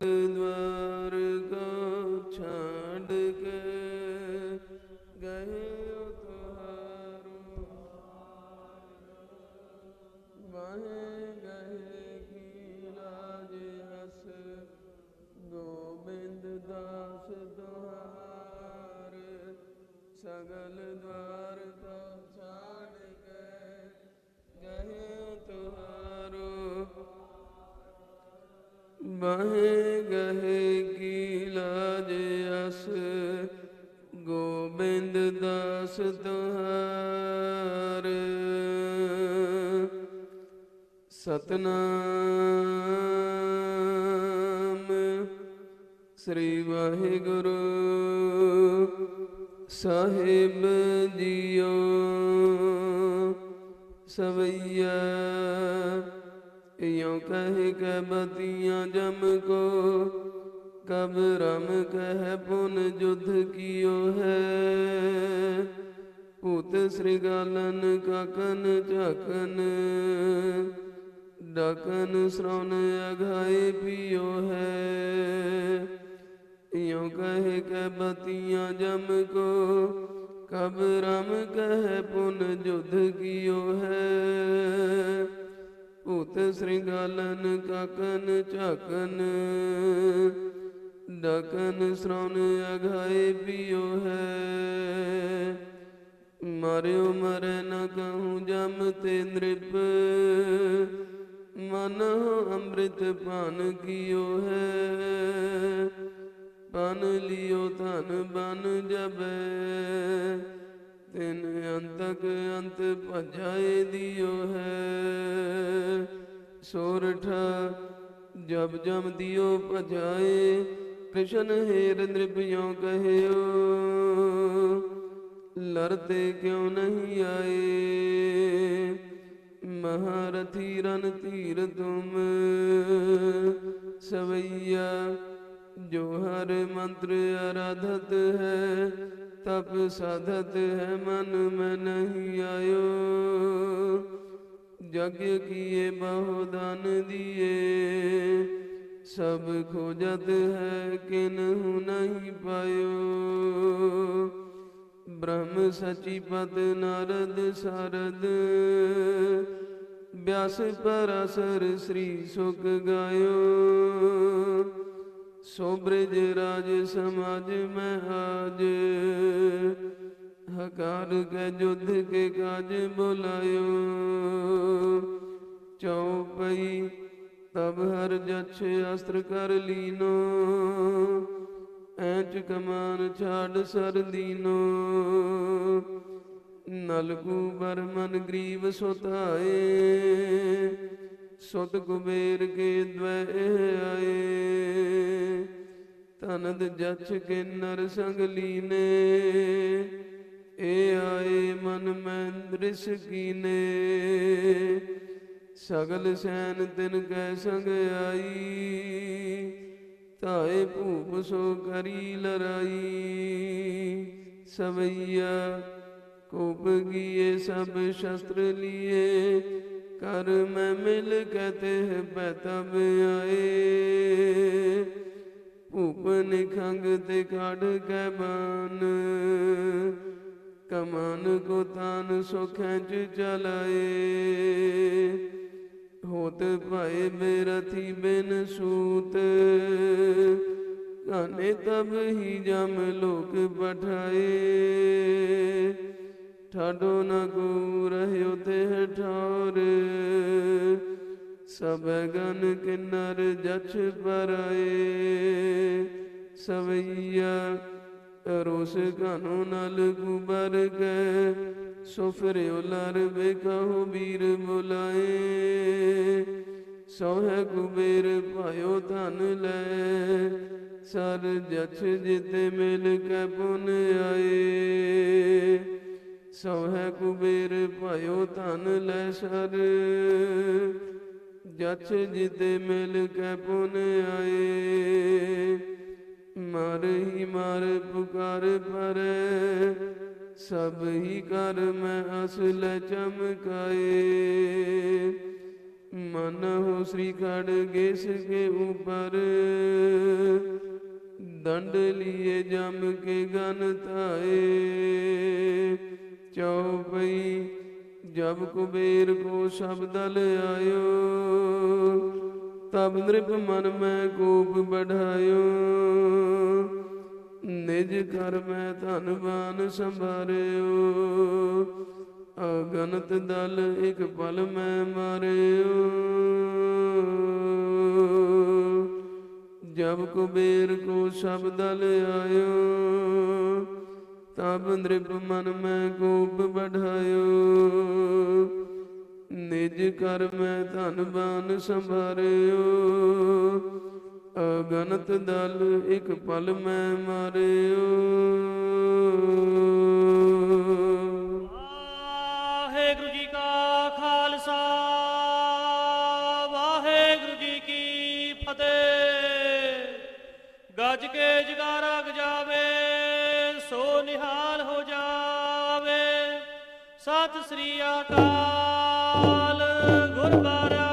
le noir. ਬਾਹੇ ਗਹੇ ਕੀ ਲਾਜ ਅਸ ਗੋਬਿੰਦ ਦਾਸ ਤੁਹਾਰ ਸਤਨਾਮ ਸ੍ਰੀ ਵਾਹਿਗੁਰੂ ਸਾਹਿਬ ਜੀਓ ਸਵਈਆ ਇਉ ਕਹਿ ਕੇ ਬਤੀਆਂ ਜਮ ਕੋ ਕਬ ਰਮ ਕਹਿ ਪੁਨ ਜੁਧ ਕੀਓ ਹੈ ਭੂਤ ਸ੍ਰੀ ਗਾਲਨ ਕਾਕਨ ਝਾਕਨ ਡਾਕਨ ਸ਼ਰਵਨ ਅਘਾਏ ਪੀਓ ਹੈ ਇਉ ਕਹਿ ਕੇ ਬਤੀਆਂ ਜਮ ਕੋ ਕਬ ਰਮ ਕਹਿ ਪੁਨ ਜੁਧ ਕੀਓ ਹੈ ਸ੍ਰਿੰਗਾਲਨ ਕਾਕਨ ਝਾਕਨ। ਡਕਨ ਸ਼ਰਵਨ ਅਘਾਏ ਪਿਓ ਹੈ। ਮਰਿਓ ਮਰੈ ਨ ਕਹੂੰ ਜਮ ਤੇ ਨ੍ਰਿਪ। ਮਨ ਅੰਮ੍ਰਿਤ ਪਾਨ ਕੀਓ ਹੈ। ਪਨ ਲਿਓ ਧਨ ਬਨ ਜਬੈ। ਤਿਨ ਅੰਤਕ ਅੰਤ ਭਜਾਏ ਦਿਓ ਹੈ। ਸੋਰਠ ਜਬ ਜਮ ਦਿਓ ਭਜਾਏ, ਕ੍ਰਿਸ਼ਨ ਹੇਰ ਨ੍ਰਿਪਿਓ ਕਹਿਓ। ਲੜਤੇ ਕਿਉ ਨਹੀਂ ਆਏ? ਮਹਾਰਥੀ ਰਨ ਧੀਰ ਤੁਮ। ਸਵਈਆ, ਜੋ ਹਰ ਮੰਤਰ ਅਰਾਧਤ ਹੈ, ਤਪ ਸਾਧਤ ਹੈ, ਮਨ ਮੈਂ ਨਹੀਂ ਆਇਓ। ਜਗ ਕੀਏ ਬਹੁ ਦਾਨ ਦੀਏ, ਸਭ ਖੋਜਤ ਹੈ ਕਿਨਹੂ ਨਹੀਂ ਪਾਇਓ। ਬ੍ਰਹਮ ਸਚੀ ਪਤ ਨਾਰਦ ਸਰਦ, ਬਿਆਸ ਪਰਾਸਰ ਸ੍ਰੀ ਸੁਖ ਗਾਇਓ। ਸੋਬ੍ਰਿਜ ਰਾਜ ਸਮਾਜ ਮੈਂ ਆਜ ਹਕਾਰ ਕੇ ਜੁਧ ਕੇ ਕਾਜ ਬੁਲਾਇਓ। ਚਉਪਈ ਤਬ ਹਰ ਜਛ ਅਸਤਰ ਕਰ ਲੀਨੋ। ਐਚ ਕਮਾਨ ਛਾੜ ਸਰ ਦੀਨੋ। ਨਲਕੂ ਬਰਮਨ ਗਰੀਬ ਸੁਤਾਏ ਸੁਤ ਕੁਬੇਰ ਕੇ ਦ્વੈ ਆਏ। ਤਨਦ ਜਛ ਕੇ ਨਰ ਸੰਗ ਲੀਨੇ। ਏ ਆਏ ਮਨ ਮੈਂ ਦ੍ਰਿਸ਼ ਕੀਨੇ, ਸਗਲ ਸੈਨ ਤਿਨ ਕੈ ਸੰਗ ਆਈ ਤਾਏ ਭੂਪ ਸੋ ਕਰੀ ਲਰਾਈ ਸਵਈਆ ਕੋਪ ਕੀਏ ਸਭ ਸ਼ਸਤਰ ਲੀਏ, ਕਰ ਮੈਂ ਮਿਲ ਕਤੇ ਬਤਬ ਆਏ। ਭੂਪ ਨਿਖੰਗ ਤੇ ਖੜ ਕੇ ਬਾਨ ਕਮਾਨ ਕੋ ਤਾਨ ਸੋ ਖੈਂਚ ਚਲਾਏ। ਹੋਤ ਭਾਏ ਮੇਰਥੀ ਬਿਨ ਸੂਤ। ਕਾਨੇ ਤਬ ਹੀ ਜਮ ਲੋਕ ਪਠਾਏ ਠਾਡੋ ਨ ਕੋ ਰਹਿਓ ਤੇ ਠੌਰ। ਸਭ ਗਨ ਕਿਨਰ ਜਛ ਪਰਾਏ। ਸਵਈਆ ਰੋਸ ਕਾਨੋ ਨਲ ਗੁਬਰ ਗਏ ਸੋ ਫਿਰਿਓ ਲਰ ਵੇਖੋ ਵੀਰ ਬੁਲਾਏ ਸੋਹਿ ਕੁਬੇਰ ਭਾਇਓ ਧਨ ਲੈ, ਸਰ ਜਛ ਜਿਤੇ ਮਿਲ ਕੇ ਪੁਨ ਆਏ। ਸੋਹਿ ਕੁਬੇਰ ਭਾਇਓ ਧਨ ਲੈ, ਸਰ ਜਛ ਜਿਤੇ ਮਿਲ ਕੇ ਪੁਨ ਆਏ। ਮਰ ਹੀ ਮਰ, ਪੁਕਾਰ ਪਰੈ ਸਭ ਹੀ ਕਰ ਮੈਂ ਅਸਲ ਚਮਕਾਏ ਮਨਹੁ ਸ੍ਰੀ ਖੜਗੇਸ ਕੇ ਉਪਰ। ਦੰਡ ਲਿਏ ਜਮ ਕੇ ਗਨ ਧਾਏ। ਚਉਪਈ ਜਬ ਕੁਬੇਰ ਕੋ ਸ਼ਬਦਲ ਆਇਓ। ਤਬ ਨ੍ਰਿਪ ਮਨ ਮੈਂ ਕੋਪ ਬਢਾਇਓ। ਨਿਜ ਕਰ ਮੈਂ ਧਨਵਾਨ ਸੰਭਾਰਿਓ। ਅਗਨਤ ਦਲ ਇਕ ਪਲ ਮੈਂ ਮਾਰਿਓ। ਜਬ ਕੁਬੇਰ ਕੋ ਸ਼ਬਦਲ ਆਇਓ, ਤਬ ਨ੍ਰਿਪ ਮਨ ਮੈਂ ਕੋਪ ਬਢਾਇਓ। ਨਿਜ ਕਰ ਮੈਂ ਧਨਵਾਨ ਸੰਭਰਿਓ, ਅਗਨਤ ਦਲ ਇਕ ਪਲ ਮੈਂ ਮਾਰਿਓ। ਵਾਹਿਗੁਰੂ ਜੀ ਕਾ ਖਾਲਸਾ, ਵਾਹਿਗੁਰੂ ਜੀ ਕੀ ਫਤਿਹ। ਗੱਜ ਕੇ ਜਗਾਰਾ ਗਜਾਵੇ ਸੋ ਨਿਹਾਲ ਹੋ ਜਾਵੇ। ਸਤਿ ਸ੍ਰੀ ਅਕਾਲ। ਗੁਰਬਾਰਾ